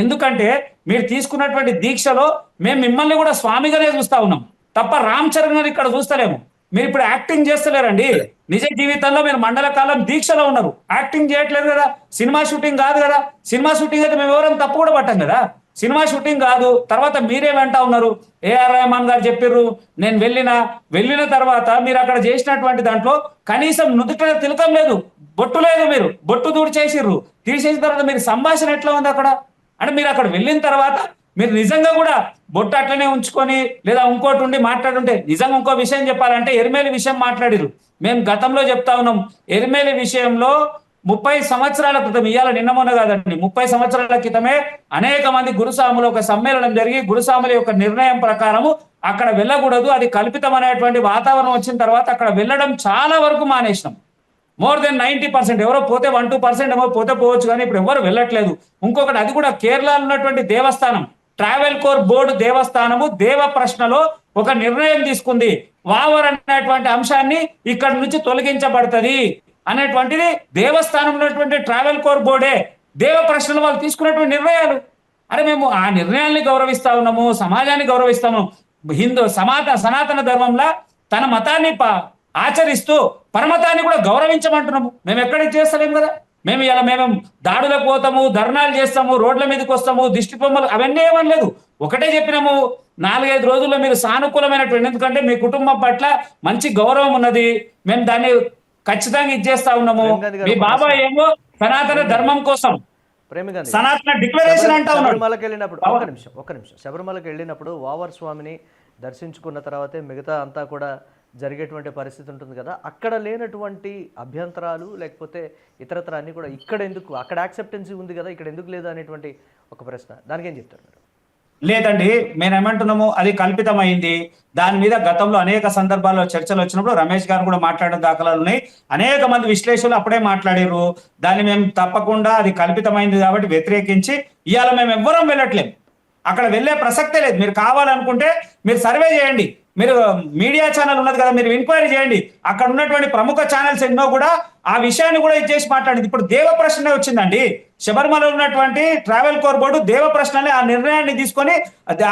ఎందుకంటే మీరు తీసుకున్నటువంటి దీక్షలో మేము మిమ్మల్ని కూడా స్వామిగానే చూస్తా ఉన్నాం. తప్ప రామ్ చరణ్ గారు ఇక్కడ చూస్తలేము. మీరు ఇప్పుడు యాక్టింగ్ చేస్తలేరండి. నిజ జీవితంలో మీరు మండల కాలం దీక్షలో ఉన్నారు. యాక్టింగ్ చేయట్లేదు కదా. సినిమా షూటింగ్ కాదు కదా. సినిమా షూటింగ్ అయితే మేము ఎవరైనా తప్పు కూడా పట్టాం కదా. సినిమా షూటింగ్ కాదు. తర్వాత మీరే వెంటా ఉన్నారు. ఏఆర్ రెహమాన్ గారు చెప్పిర్రు నేను వెళ్ళిన. వెళ్ళిన తర్వాత మీరు అక్కడ చేసినటువంటి దాంట్లో కనీసం నుదుట తిలకం లేదు. బొట్టు లేదు మీరు. బొట్టు దూడి చేసిర్రు. తీసేసిన తర్వాత మీరు సంభాషణ ఎట్లా ఉంది అక్కడ? అంటే మీరు అక్కడ వెళ్ళిన తర్వాత మీరు నిజంగా కూడా బొట్టు అట్లనే ఉంచుకొని లేదా ఇంకోటి ఉండి మాట్లాడుంటే నిజంగా ఇంకో విషయం చెప్పాలంటే ఎరిమేలి విషయం మాట్లాడిరు. మేము గతంలో చెప్తా ఉన్నాం ఎరిమేలి విషయంలో ముప్పై సంవత్సరాల క్రితం ఇవాళ నిన్న మొన్న కాదండి ముప్పై సంవత్సరాల క్రితమే అనేక మంది గురుస్వాములు ఒక సమ్మేళనం జరిగి గురుస్వాముల యొక్క నిర్ణయం ప్రకారము అక్కడ వెళ్ళకూడదు అది కల్పితం అనేటువంటి వాతావరణం వచ్చిన తర్వాత అక్కడ వెళ్ళడం చాలా వరకు మానేసినాం. మోర్ దెన్ నైన్టీ పర్సెంట్ ఎవరో పోతే వన్ టూ పర్సెంట్ ఏమో పోతే పోవచ్చు కానీ ఇప్పుడు ఎవరు వెళ్ళట్లేదు. ఇంకొకటి అది కూడా కేరళలో ఉన్నటువంటి దేవస్థానం. ట్రావెల్ కోర్ బోర్డు దేవస్థానము దేవ ప్రశ్నలో ఒక నిర్ణయం తీసుకుంది. వావర్ అనేటువంటి అంశాన్ని ఇక్కడ నుంచి తొలగించబడుతుంది అనేటువంటిది దేవస్థానం ఉన్నటువంటి ట్రావెల్ కోర్ బోర్డే. దేవ ప్రశ్నలు వాళ్ళు తీసుకున్నటువంటి నిర్ణయాలు. అరే మేము ఆ నిర్ణయాల్ని గౌరవిస్తా ఉన్నాము సమాజాన్ని గౌరవిస్తాము. హిందూ సమాత సనాతన ధర్మంలా తన మతాన్ని ప- ఆచరిస్తూ పరమతాన్ని కూడా గౌరవించమంటున్నాము. మేము ఎక్కడికి చేస్తలేము కదా? మేము ఇలా మేము దాడులకు పోతాము ధర్నాలు చేస్తాము రోడ్ల మీదకి వస్తాము దిష్టి బొమ్మలు అవన్నీ ఏమనలేదు ఒకటే చెప్పినాము నాలుగైదు రోజుల్లో మీరు సానుకూలమైనటువంటి ఎందుకంటే మీ కుటుంబం పట్ల మంచి గౌరవం ఉన్నది. మేము దాన్ని ఖచ్చితంగా ఇచ్చేస్తా ఉన్నాము. మీ బాబాయ్ ఏమో సనాతన ధర్మం కోసం సనాతన డిక్లరేషన్ అంటా ఉన్నాడు. శబరిమలకి వెళ్ళినప్పుడు ఒక్క నిమిషం ఒక్క నిమిషం. శబరిమలకి వెళ్ళినప్పుడు వావర్ స్వామిని దర్శించుకున్న తర్వాతే మిగతా అంతా కూడా జరిగేటువంటి పరిస్థితి ఉంటుంది కదా అక్కడ లేనటువంటి అభ్యంతరాలు లేకపోతే ఇతరత్ర అన్నీ కూడా ఇక్కడ ఎందుకు అక్కడ యాక్సెప్టెన్సీ ఉంది కదా ఇక్కడ ఎందుకు లేదు అనేటువంటి ఒక ప్రశ్న. దానికి ఏం చెప్తారు మీరు? లేదండి మేము ఏమంటున్నాము అది కల్పితమైంది. దాని మీద గతంలో అనేక సందర్భాల్లో చర్చలు వచ్చినప్పుడు రమేష్ గారు కూడా మాట్లాడిన దాఖలాలు ఉన్నాయి. అనేక మంది విశ్లేషకులు అప్పుడే మాట్లాడారు. దాన్ని మేము తప్పకుండా అది కల్పితమైంది కాబట్టి వ్యతిరేకించి ఇవాళ మేము ఎవ్వరం వెళ్ళట్లేం. అక్కడ వెళ్ళే ప్రసక్తే లేదు. మీరు కావాలనుకుంటే మీరు సర్వే చేయండి. మీరు మీడియా ఛానల్ ఉన్నది కదా మీరు ఎంక్వైరీ చేయండి. అక్కడ ఉన్నటువంటి ప్రముఖ ఛానల్స్ ఎన్నో కూడా ఆ విషయాన్ని కూడా ఇచ్చేసి మాట్లాడింది. ఇప్పుడు దేవ ప్రశ్నే వచ్చిందండి. శబరిమల ఉన్నటువంటి ట్రావెల్ కోర్ బోర్డు దేవ ప్రశ్నలే ఆ నిర్ణయాన్ని తీసుకొని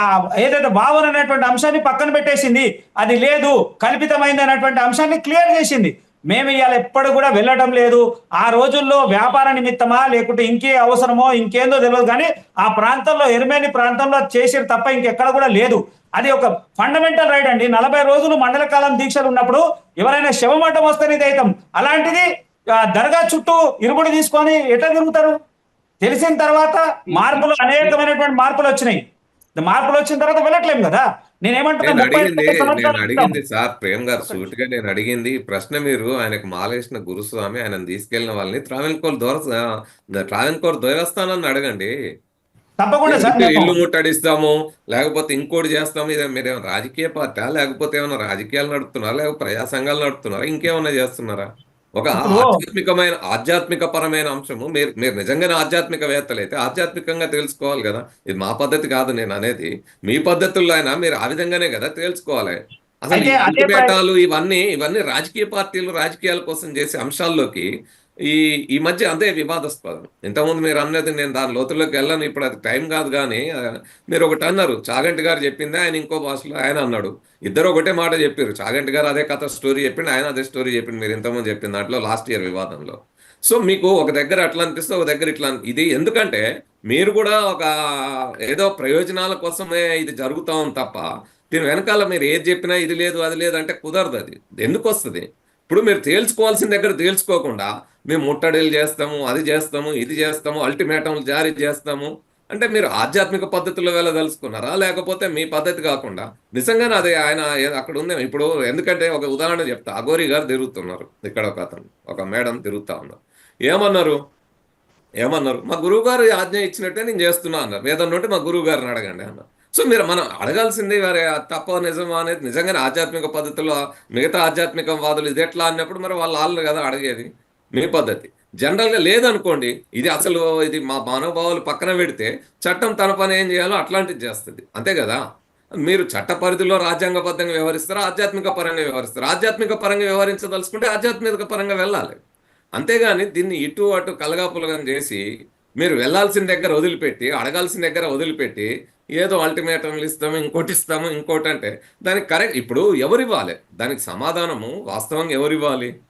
ఆ ఏదైతే భావన అనేటువంటి అంశాన్ని పక్కన పెట్టేసింది అది లేదు కల్పితమైంది అనేటువంటి అంశాన్ని క్లియర్ చేసింది. మేము ఇవాళ ఎప్పుడు కూడా వెళ్ళడం లేదు. ఆ రోజుల్లో వ్యాపార నిమిత్తమా లేకుంటే ఇంకే అవసరమో ఇంకేందో తెలియదు కానీ ఆ ప్రాంతంలో ఎరుమేని ప్రాంతంలో చేసేది తప్ప ఇంకెక్కడ కూడా లేదు. అది ఒక ఫండమెంటల్ రైట్ అండి. నలభై రోజులు మండల కాలం దీక్షలు ఉన్నప్పుడు ఎవరైనా శవమఠం వస్తేనే ఇది అవుతాం అలాంటిది దర్గా చుట్టూ ఇరుముడి తీసుకొని ఎట్లా తిరుగుతారు? తెలిసిన తర్వాత మార్పులు అనేకమైనటువంటి మార్పులు వచ్చినాయి. మార్పులు వచ్చిన తర్వాత వెళ్ళట్లేం కదా? నేను అడిగింది నేను అడిగింది సార్ ప్రేమ్ గారు సూటిగా నేను అడిగింది ప్రశ్న మీరు ఆయనకు మాలేసిన గురుస్వామి ఆయన తీసుకెళ్ళిన వాళ్ళని ట్రావెన్కోర్ దూర ట్రావెన్కోర్ దేవస్థానాన్ని అడగండి. తప్పకుండా సార్ ఇల్లు ముట్టడిస్తాము? లేకపోతే ఇంకోటి చేస్తాము? ఇదే మీరేమో రాజకీయ పార్టీ లేకపోతే ఏమైనా రాజకీయాలు నడుపుతున్నారా? లేకపోతే ప్రజా సంఘాలు నడుపుతున్నారా? ఇంకేమైనా చేస్తున్నారా? ఒక ఆధ్యాత్మికమైన ఆధ్యాత్మిక పరమైన అంశము. మీరు మీరు నిజంగానే ఆధ్యాత్మికవేత్తలైతే ఆధ్యాత్మికంగా తెలుసుకోవాలి కదా. ఇది మా పద్ధతి కాదు నేను అనేది. మీ పద్ధతుల్లో అయినా మీరు ఆ విధంగానే కదా తెలుసుకోవాలి. అసలు ఈ అయితే ఇవన్నీ ఇవన్నీ రాజకీయ పార్టీలు రాజకీయాల కోసం చేసే అంశాల్లోకి ఈ ఈ మధ్య అదే వివాదాస్పదం. ఇంతకుముందు మీరు అన్నది నేను దాని లోతుల్లోకి వెళ్ళను ఇప్పుడు అది టైం కాదు కానీ మీరు ఒకటి అన్నారు చాగంటి గారు చెప్పింది ఆయన ఇంకో భాషలో ఆయన అన్నాడు. ఇద్దరు ఒకటే మాట చెప్పారు. చాగంటి గారు అదే కథ స్టోరీ చెప్పిండు ఆయన అదే స్టోరీ చెప్పింది మీరు ఇంతకుముందు చెప్పిన దాంట్లో లాస్ట్ ఇయర్ వివాదంలో. సో మీకు ఒక దగ్గర అట్లా అనిపిస్తే ఒక దగ్గర ఇట్లా ఇది ఎందుకంటే మీరు కూడా ఒక ఏదో ప్రయోజనాల కోసమే ఇది జరుగుతా ఉంది తప్ప దీని వెనకాల మీరు ఏది చెప్పినా ఇది లేదు అది లేదు అంటే కుదరదు అది. ఎందుకు వస్తుంది? ఇప్పుడు మీరు తేల్చుకోవాల్సిన దగ్గర తేల్చుకోకుండా మేము ముట్టడిలు చేస్తాము అది చేస్తాము ఇది చేస్తాము అల్టిమేటంలు జారీ చేస్తాము. అంటే మీరు ఆధ్యాత్మిక పద్ధతిలో వెళ్ళదలుచుకున్నారా లేకపోతే మీ పద్ధతి కాకుండా నిజంగానే అది ఆయన అక్కడ ఉంది. ఇప్పుడు ఎందుకంటే ఒక ఉదాహరణ చెప్తా. అగోరి గారు తిరుగుతున్నారు. ఇక్కడ ఒక అతను ఒక మేడం తిరుగుతా ఉన్నారు. ఏమన్నారు? ఏమన్నారు? మా గురువు గారు ఆజ్ఞ ఇచ్చినట్టే నేను చేస్తున్నా అన్నారు. ఏదన్నా ఉంటే మా గురువు గారిని అడగండి అన్నారు. సో మీరు మనం అడగాల్సింది మరి తప్ప నిజమా అనేది నిజంగానే ఆధ్యాత్మిక పద్ధతిలో మిగతా ఆధ్యాత్మిక వాదులు ఇది ఎట్లా అన్నప్పుడు మరి వాళ్ళు వాళ్ళు కదా అడిగేది. మీ పద్ధతి. జనరల్గా లేదనుకోండి ఇది అసలు ఇది మా మనోభావాలు పక్కన పెడితే చట్టం తన పని ఏం చేయాలో అట్లాంటిది చేస్తుంది. అంతే కదా? మీరు చట్ట పరిధిలో రాజ్యాంగబద్ధంగా వ్యవహరిస్తారు? ఆధ్యాత్మిక పరంగా వ్యవహరిస్తారు? ఆధ్యాత్మిక పరంగా వ్యవహరించదలుచుకుంటే ఆధ్యాత్మిక పరంగా వెళ్ళాలి. అంతేగాని దీన్ని ఇటు అటు కలగాపులగం చేసి మీరు వెళ్ళాల్సిన దగ్గర వదిలిపెట్టి అడగాల్సిన దగ్గర వదిలిపెట్టి ఏదో అల్టిమేటంలు ఇస్తాము ఇంకోటి ఇస్తాము ఇంకోటి అంటే దానికి కరెక్ట్ ఇప్పుడు ఎవరు ఇవ్వాలి దానికి సమాధానము వాస్తవంగా ఎవరు ఇవ్వాలి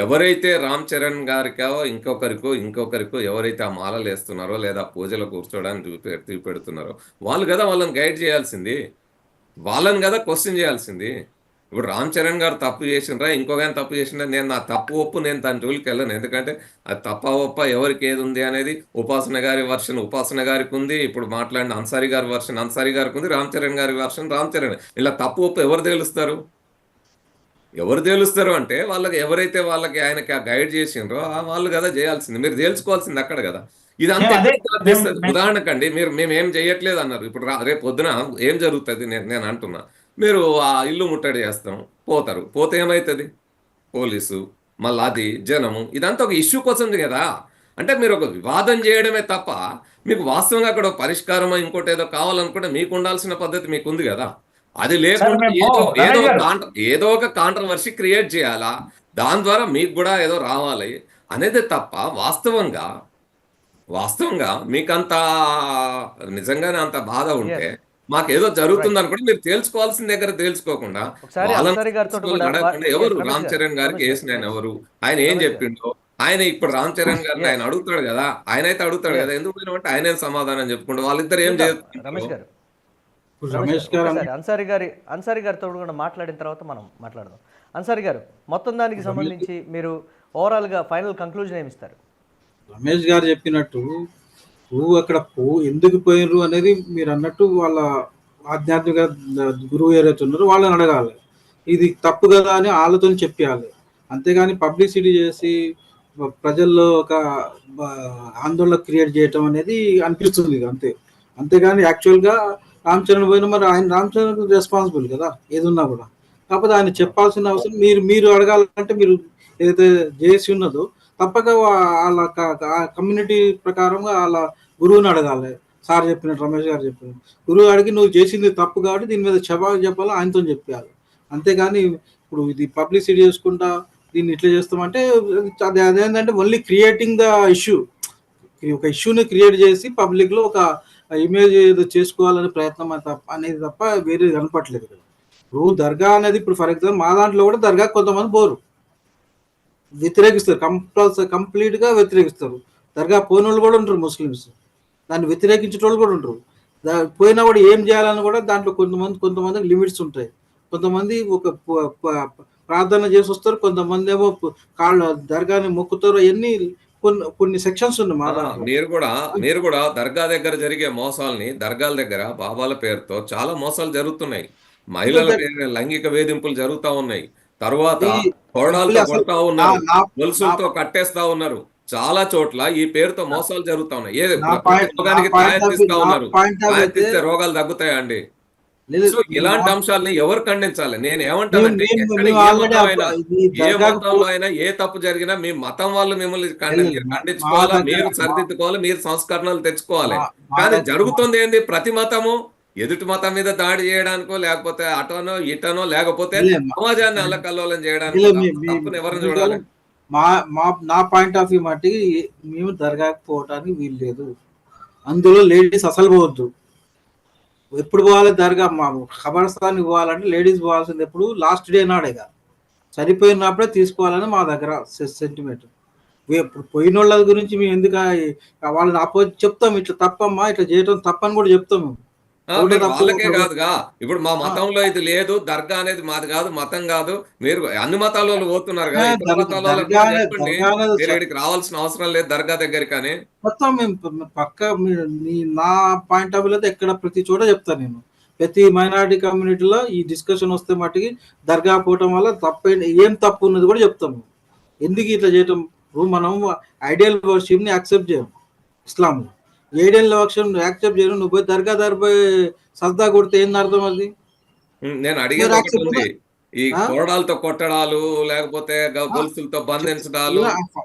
ఎవరైతే రామ్ చరణ్ గారికో ఇంకొకరికో ఇంకొకరికో ఎవరైతే ఆ మాలలు వేస్తున్నారో లేదా పూజలు కూర్చోడానికి చూపె చూపెడుతున్నారో వాళ్ళు కదా వాళ్ళని గైడ్ చేయాల్సింది. వాళ్ళని కదా క్వశ్చన్ చేయాల్సింది. ఇప్పుడు రామ్ చరణ్ గారు తప్పు చేసినరా ఇంకొక ఆయన తప్పు చేసినా నేను నా తప్పు ఒప్పు నేను దాని జోలికి వెళ్ళను. ఎందుకంటే అది తప్ప ఒప్ప ఎవరికి ఏది ఉంది అనేది ఉపాసన గారి వర్షన్ ఉపాసన గారికి ఉంది. ఇప్పుడు మాట్లాడిన అన్సారి గారి వర్షన్ అన్సారి గారికి ఉంది రామ్ చరణ్ గారి వర్షన్ రామ్ చరణ్. ఇలా తప్పు ఒప్పు ఎవరు తెలుస్తారు? ఎవరు తేలుస్తారు అంటే వాళ్ళకి ఎవరైతే వాళ్ళకి ఆయనకి ఆ గైడ్ చేసిండ్రో ఆ వాళ్ళు కదా చేయాల్సింది. మీరు తేల్చుకోవాల్సింది అక్కడ కదా. ఇదంతా ఉదాహరణకండి మీరు మేము ఏం చేయట్లేదు అన్నారు. ఇప్పుడు రేపు పొద్దున ఏం జరుగుతుంది నేను నేను అంటున్నా. మీరు ఆ ఇల్లు ముట్టడి చేస్తాం పోతారు. పోతే ఏమవుతుంది పోలీసు మళ్ళీ అది జనము. ఇదంతా ఒక ఇష్యూ కోసం కదా. అంటే మీరు ఒక వివాదం చేయడమే తప్ప మీకు వాస్తవంగా అక్కడ ఒక పరిష్కారం ఇంకోటి ఏదో కావాలనుకుంటే మీకు ఉండాల్సిన పద్ధతి మీకు ఉంది కదా. అది లేకుండా ఏదో ఏదో ఏదో ఒక కాంట్రవర్సీ క్రియేట్ చేయాలా? దాని ద్వారా మీకు కూడా ఏదో రావాలి అనేది తప్ప వాస్తవంగా వాస్తవంగా మీకంత నిజంగానే అంత బాధ ఉంటే మాకేదో జరుగుతుంది అనుకుంటే మీరు తేల్చుకోవాల్సిన దగ్గర తేల్చుకోకుండా ఎవరు? రామ్ చరణ్ గారికి వేసిన ఆయన. ఎవరు? ఆయన ఏం. చెప్పిండో? ఆయన ఇప్పుడు రామ్ చరణ్ గారిని ఆయన అడుగుతాడు కదా? ఆయన అయితే అడుగుతాడు. కదా? ఎందుకు పోయినామంటే ఆయన సమాధానం చెప్పుకుంటూ వాళ్ళిద్దరు ఏం. చేస్తారు అన్సారీ గారి అన్సారీ గారితో కూడా మాట్లాడిన తర్వాత మనం మాట్లాడదాం. అన్సారీ గారు మొత్తం దానికి సంబంధించి మీరు ఓవరాల్గా ఫైనల్ కంక్లూజన్ ఏమి ఇస్తారు? రమేష్ గారు చెప్పినట్టు పువ్వు అక్కడ పువ్వు ఎందుకు పోయినరు అనేది మీరు అన్నట్టు వాళ్ళ ఆధ్యాత్మిక గురువు ఎవరైతే ఉన్నారో వాళ్ళని అడగాలి. ఇది తప్పు కదా అని వాళ్ళతో చెప్పాలి. అంతేగాని పబ్లిసిటీ చేసి ప్రజల్లో ఒక ఆందోళన క్రియేట్ చేయటం అనేది అనిపిస్తుంది అంతే. అంతేగాని యాక్చువల్గా రామ్ చరణ్ పోయిన మరి ఆయన రామ్ చరణ్ రెస్పాన్సిబుల్ కదా ఏదున్నా కూడా. కాకపోతే ఆయన చెప్పాల్సిన అవసరం మీరు మీరు అడగాలంటే మీరు ఏదైతే చేసి ఉన్నదో తప్పక వా- వాళ్ళ కమ్యూనిటీ ప్రకారంగా వాళ్ళ గురువుని అడగాలి. సార్ చెప్పినట్టు రమేష్ గారు చెప్పినట్టు. గురువు అడిగి నువ్వు చేసింది తప్పు కాబట్టి దీని మీద జవాబు చెప్పాలి ఆయనతో చెప్పాలి. అంతేగాని ఇప్పుడు ఇది పబ్లిసిటీ చేసుకుంటా దీన్ని ఇట్లా చేస్తామంటే అది అదేంటంటే ఓన్లీ క్రియేటింగ్ ద ఇష్యూ ఒక ఇష్యూని క్రియేట్ చేసి పబ్లిక్లో ఒక ఇమేజ్ ఏదో చేసుకోవాలనే ప్రయత్నం తప్ప అనేది తప్ప వేరే కనపట్లేదు కదా ఇప్పుడు దర్గా అనేది ఇప్పుడు ఫర్ ఎగ్జాంపుల్ మా దాంట్లో కూడా దర్గా కొంతమంది పోరు. వ్యతిరేకిస్తారు కంపల్సరీ కంప్లీట్గా వ్యతిరేకిస్తారు. దర్గా పోయిన వాళ్ళు కూడా ఉంటారు ముస్లిమ్స్. దాన్ని వ్యతిరేకించే వాళ్ళు కూడా ఉంటారు దా పోయినా కూడా ఏం చేయాలని కూడా దాంట్లో కొంతమంది కొంతమందికి లిమిట్స్ ఉంటాయి. కొంతమంది ఒక ప్రార్థన చేసి వస్తారు కొంతమంది ఏమో కాళ్ళు దర్గాని మొక్కుతారు అవన్నీ కొన్ని కొన్ని సెక్షన్స్ మా దాంట్లో. మీరు కూడా మీరు కూడా దర్గా దగ్గర జరిగే మోసాల్ని దర్గాల దగ్గర బాబాల పేరుతో చాలా మోసాలు జరుగుతున్నాయి. మహిళల లైంగిక వేధింపులు జరుగుతా ఉన్నాయి. తర్వాత కొరడాలతో కొడతా ఉన్నారు గొలుసులతో కట్టేస్తా ఉన్నారు. చాలా చోట్ల ఈ పేరుతో మోసాలు జరుగుతా ఉన్నాయి. ఏ రోగానికి ఉన్నారు. రోగాలు తగ్గుతాయా అండి? లేదు, సో ఇలాంటి అంశాలని ఎవరు ఖండించాలి? నేను ఏమంటానంటే ఏ అయినా ఏ దర్గాకు మతంలో అయినా ఏ తప్పు జరిగినా మీ మతం వాళ్ళు మిమ్మల్ని ఖండించుకోవాలా? మీరు సరిదిద్దుకోవాలి? మీరు సంస్కరణలు తెచ్చుకోవాలి. కానీ జరుగుతుంది ఏంది? ప్రతి మతము ఎదుటి మతం మీద దాడి చేయడానికో లేకపోతే అటనో ఇటనో లేకపోతే సమాజాన్ని అల్లకల్లోలం చేయడానికి ఎవరిని చూడాలి? మా మా నా పాయింట్ ఆఫ్ వ్యూ మట్టికి మేము దర్గాకి పోవటానికి వీలు లేదు అందులో లేడీస్ అసలు పోవద్దు. ఎప్పుడు పోవాలి? దర్గా మా ఖబరస్థానికి పోవాలంటే లేడీస్ పోవాల్సింది ఎప్పుడు? లాస్ట్ డే నాడే కాదు చనిపోయినప్పుడే తీసుకోవాలని మా దగ్గర సెంటిమెంట్ ఇప్పుడు పోయిన వాళ్ళ గురించి మేము ఎందుకు వాళ్ళని అపో చెప్తాం. ఇట్లా తప్పమ్మా ఇట్లా చేయటం తప్పని కూడా చెప్తాం మేము. వాళ్ళకే కాదుగా. ఇప్పుడు మా మతంలో ఇది లేదు దర్గా అనేది మాది కాదు మతం కాదు. మీరు అన్ని మతాల వాళ్ళు పోతున్నారు కదా ఇతర మతాల మీరు ఇక్కడికి రావాల్సిన అవసరం లేదు దర్గా దగ్గర కానీ మొత్తం మేము పక్క నా పాయింట్ ఆఫ్ వ్యూ అయితే ఎక్కడ ప్రతి చోట చెప్తాను నేను. ప్రతి మైనారిటీ కమ్యూనిటీలో ఈ డిస్కషన్ వస్తే మట్టుకి దర్గా పోవటం వల్ల తప్ప ఏం తప్పు ఉన్నది కూడా చెప్తాము ఎందుకు ఇట్లా చేయటం? మనం ఐడియల్ వర్షిప్ని యాక్సెప్ట్ చేయం ఇస్లాంలో. ఐడియల్ వర్షిప్ యాక్సెప్ట్ చేయడం నువ్వు పోయి దర్గా దర్ పోయి సర్దా కొడితే ఏంది అర్థం అది? నేను అడిగేది ఈ ఆ? కొరడాలతో కొట్టడాలు లేకపోతే గొలుసులతో బంధించడాలు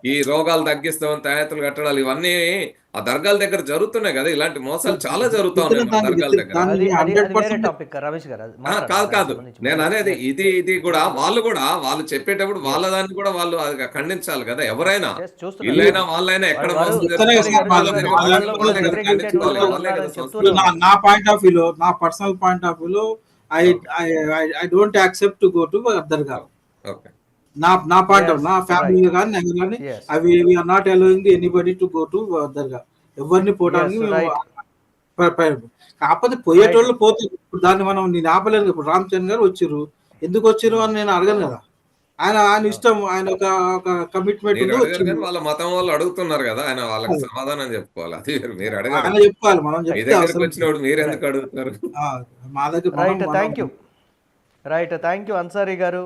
ఈ రోగాలు తగ్గిస్తామని తాయెత్తులు కట్టడాలు ఇవన్నీ ఆ దర్గాల దగ్గర జరుగుతున్నాయి కదా ఇలాంటి మోసాలు చాలా జరుగుతా ఉన్నాయి మన దానికి దర్గాల దగ్గర. దాన్ని అది అది- అది 100% వేరే టాపిక్ రమేష్ గారు అది ఆ, మాట్లాడండి. కాదు కాదు. నేను అనేది. ఇది ఇది కూడా వాళ్ళు కూడా వాళ్ళు చెప్పేటప్పుడు వాళ్ళ దాన్ని కూడా వాళ్ళు ఖండించాలి కదా ఎవరైనా. చూస్తున్నాను. వీళ్ళైనా వాళ్ళైనా ఎక్కడ నా నా పాయింట్ ఆఫ్ వ్యూలో నా పర్సనల్ పాయింట్ ఆఫ్ వ్యూలో I I don't accept to go to dargah okay. నా నా Yes, నా ఫ్యామిలీ. కానీ నేను కానీ. అవి are not allowing anybody to go to dargah ఎవరిని పోవడానికి కాకపోతే పోయేటోళ్ళు పోతే ఇప్పుడు దాన్ని మనం నేను ఆపలేను ఇప్పుడు రామ్ చరణ్ గారు వచ్చారు. ఎందుకు వచ్చిరు అని నేను అడగను కదా. ఆయన ఆయన ఇష్టం ఆయన ఒక ఒక కమిట్మెంట్ వాళ్ళ మతం వాళ్ళు అడుగుతున్నారు కదా. ఆయన వాళ్ళకి సమాధానం చెప్పుకోవాలి. అది. మీరు చెప్పుకోవాలి మనం చెప్తే మీరు ఎందుకు అడుగుతారు? ఆ, మా దగ్గర right thank you right thank you Ansari గారు.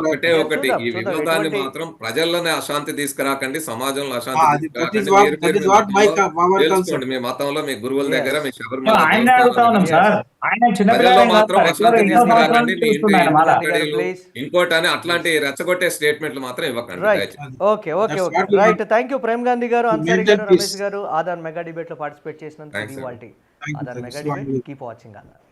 ఒకటే ఒకటి ఈ. వినోదాన్ని మాత్రం ప్రజల్లోనే అశాంతి తీసుకురాకండి సమాజంలో అశాంతి తీసుకురాకండి. మీ మతంలో తెలుసుకోండి మీ మతంలో మీ గురువుల. దగ్గర మీ. ఇంకోటి అని అట్లాంటి రెచ్చగొట్టే స్టేట్మెంట్లు మాత్రం ఇవ్వకండి okay okay right thank you Prem Gandhi garu Ansari garu. Ramesh garu. Aadhan mega డిబేట్లో పార్టిసిపేట్ చేసినందుకు thanks. Mega debate keep watching Aadan